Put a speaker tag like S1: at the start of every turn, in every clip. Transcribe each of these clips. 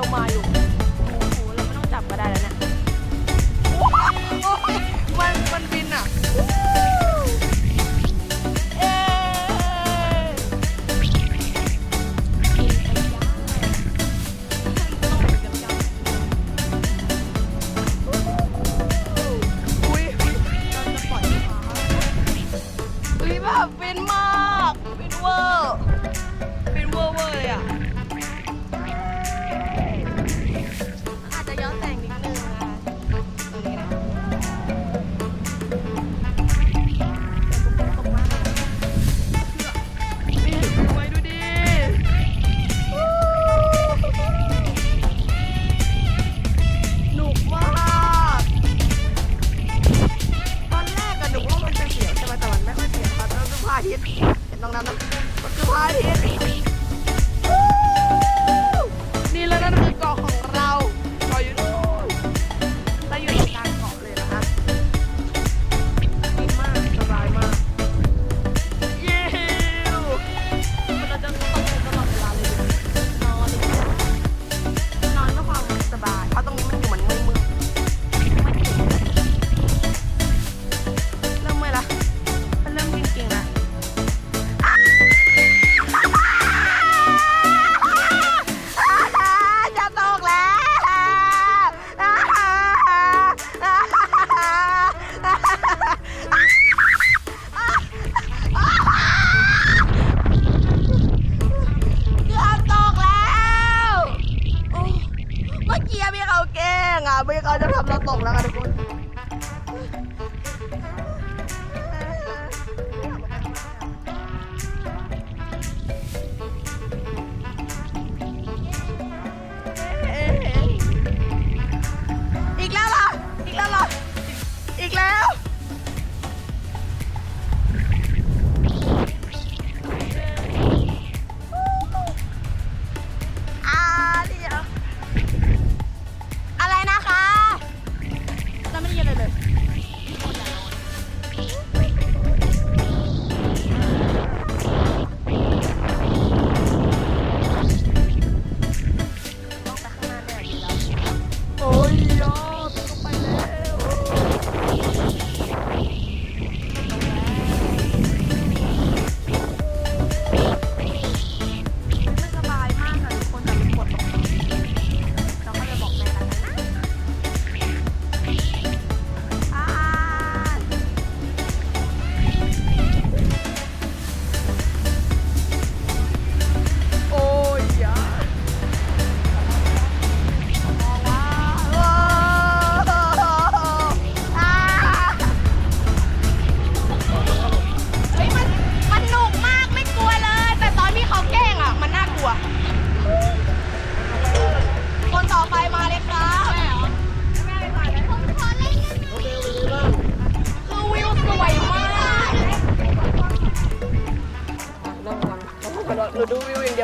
S1: ลงมาอยู่ พี่เขาแกล้งอะพี่เขาจะทำเราตกแล้วค่ะทุกคน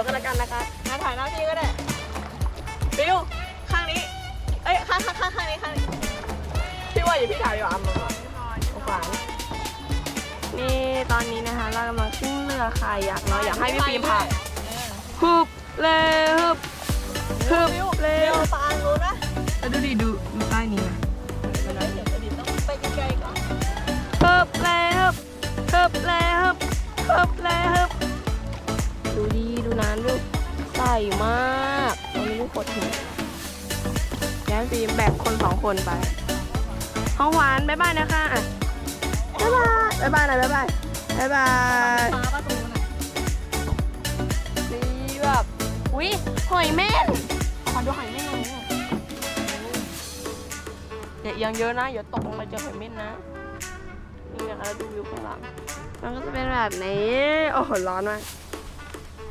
S1: ย่างเดียวก็แล้วกันนะคะงั้นถ่ายหน้าที่ก็ได้ฟิวข้างนี้ เอ้ยข้างข้างข้างข้างนี้ข้างนี้พี่ว่าอย่าพี่ถ่ายอยู่อะมามาขวางนี่ตอนนี้นะคะเรากำลังขึ้นเรือค่ะอยากน้อยอยากให้พี่ฟิล์มพาฮึบเร็วฮึบฮึบเร็ว
S2: ปางรู้นะ
S1: แล้วดูดิดูดูใต้นี้นะ
S2: เดี๋ยวประดิษฐ์ต้องไปไกลๆก่อน
S1: ฮึบเร็วฮึบเร็วฮึบเร็วดูดีดู น้ำดูใสมากตอนนี้ลูกกดหินแย้มฟิล์มแบกคนสองคนไปของหวานบ๊ายบายนะคะอะบ๊ายบายบ๊ายบายหน่อยบ๊ายบายบ๊ายบาย
S2: ฟ้าประตูน่ะ
S1: นี่แบบอุ้ยหอยเม่นขอดูหอยเม่นหน่อยอย่าเอียงเยอะนะอย่าตกลงไปเจอหอยเม่นนะนี่นะคะแล้วดูวิวข้างหลังมันก็จะเป็นแบบนี้ โอ้โห ร้อนมาก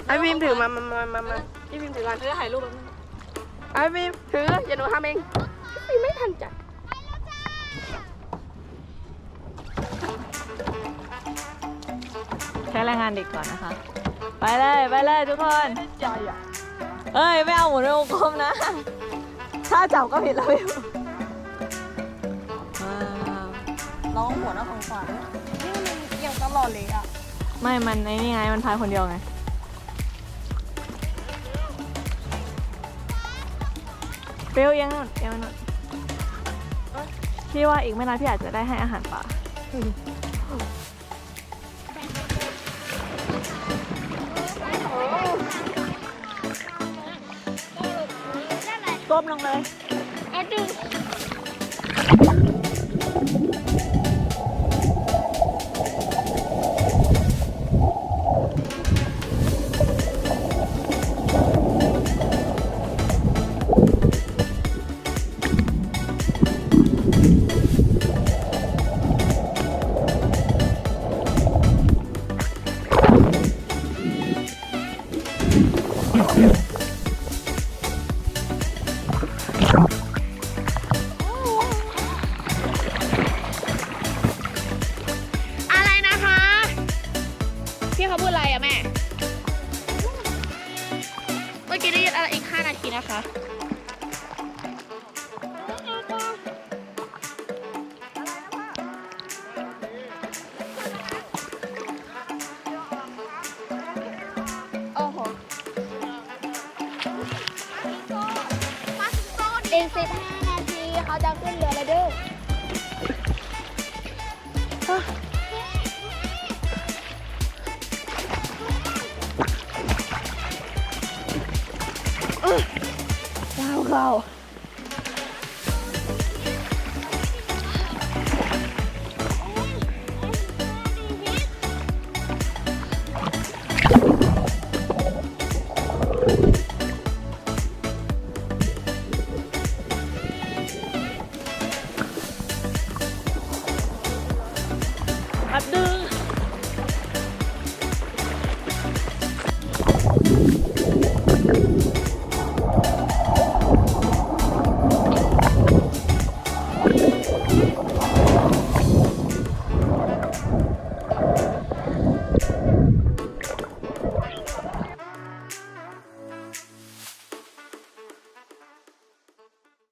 S1: ไอ้พิมพ์ถือมามามามามาพี่พิมพ์ถือก่อน
S2: เดี๋ยวถ่ายรูปแป๊บนึง
S1: ไอ้พิมพ์ถืออย่าหนูทำเองพี่ไม่ทันจัด
S2: ใช้แรงงานเด็กก่อนนะคะ ไปเลยไปเลยทุกคน
S1: ใจอะ
S2: เอ้ยไม่เอาหมุนในวงกลมนะ ถ้าจับก็ผิดแล้ววิวว้าวร้องหัวแล้วของขวาด้วย
S1: นี่มันเอียงตลอดเลยอะ
S2: ไม่ มันไอ้นี่ไง มันพายคนเดียวไง เปรี้ยวเอียังนู่นเอียังนู่นพี่ว่าอีกไม่นานพี่อาจจะได้ให้อาหารปลาก้มลงเลย
S1: เอาดึง อะไรนะคะ พี่เขาพูดอะไรอะแม่ เมื่อกี้ได้ยินอะไรอี5นาทีนะคะ
S3: อีกสิบห้านาทีเขาจะขึ้นเรือแล้วเด้อ
S1: เข้าเข้า